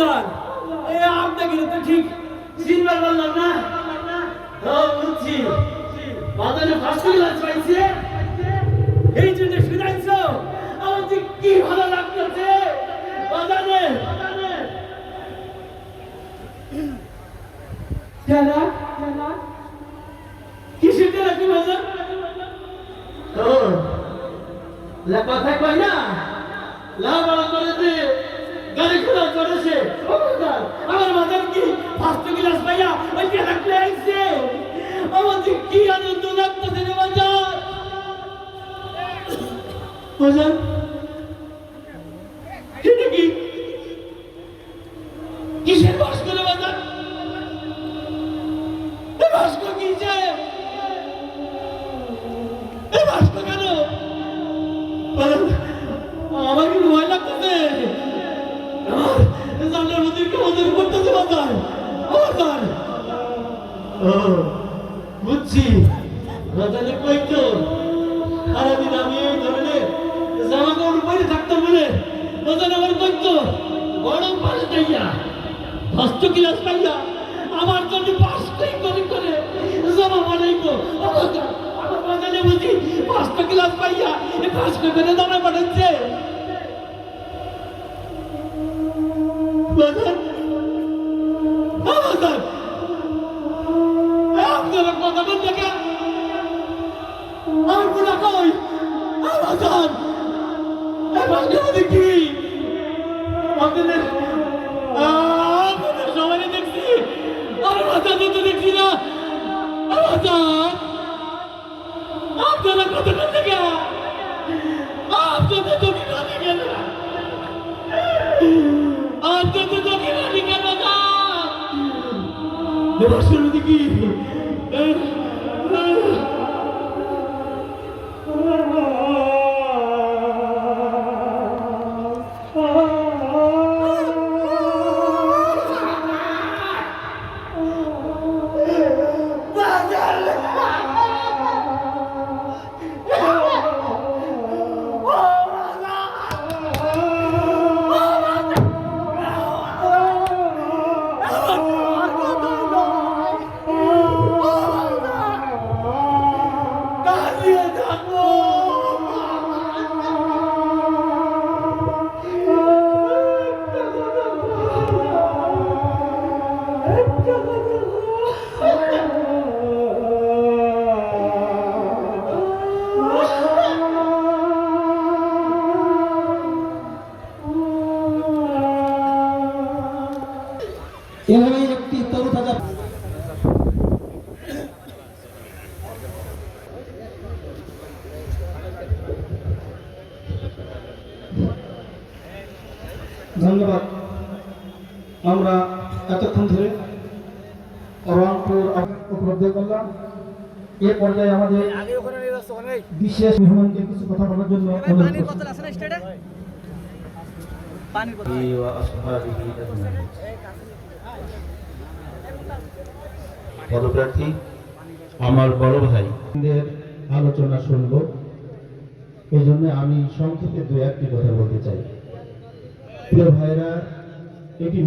বাজার এই আপনাকে তো ঠিক চিনবার পারলাম না? বুঝছি। বাজারে ফার্স্ট ক্লাস পাইছে। এই জন্য শুনাইছ আমার যে কি ভালো লাগতেছে? বাজারে? কেনা? কিসের কেনা কি বাজার ও লা কথা কই না লাভাড়া করেছে গাড়ি খোলা করেছে। আমার মাদার কি ফার্স্ট ক্লাস পাইয়া ওই কে রাখলে আইছে? আমার যে কি আনন্দ লাগতেছে রে বাজার? বাজার? বুঝছি। কই তো সারাদিন আমি এই ধরনের জামা কাপড় পরে থাকতাম বলে বাজারে আমার তো গরম পানি খাইয়া হস্ত গিলাস পাইয়া আমার জন্য পাস করে করে করে জামা বানাইবো। বাজার, বুঝি পাঁচটা গ্লাস পাইয়া এ পাঁচ করে দামে বানাচ্ছে বাজার। বাজার এ আপনারা কথা কেন গুণা কই? আমার জান। এ পাঁচটা মধ্যে আপনাদের আপনাদের সবাই দেখছি। আর তো দেখছি না। আমার জান। আপনারা করতে গেল আপনাদের তো কি করতে গেল আপনাদের তো কি করতে গেল না এবার শুরু দেখি 嗯 এভাবেই একটি তরুতাজা ধন্যবাদ। আমরা এতক্ষণ ধরে রংপুর উপলব্ধ করলাম। এ পর্যায়ে আমাদের বিশেষ মেহমানকে কিছু কথা বলার জন্য অনুরোধ। পদপ্রার্থী আমার বড় ভাই। আলোচনা শুনব। এই জন্য আমি সংক্ষেপে দু একটি কথা বলতে চাই। প্রিয় ভাইরা এটি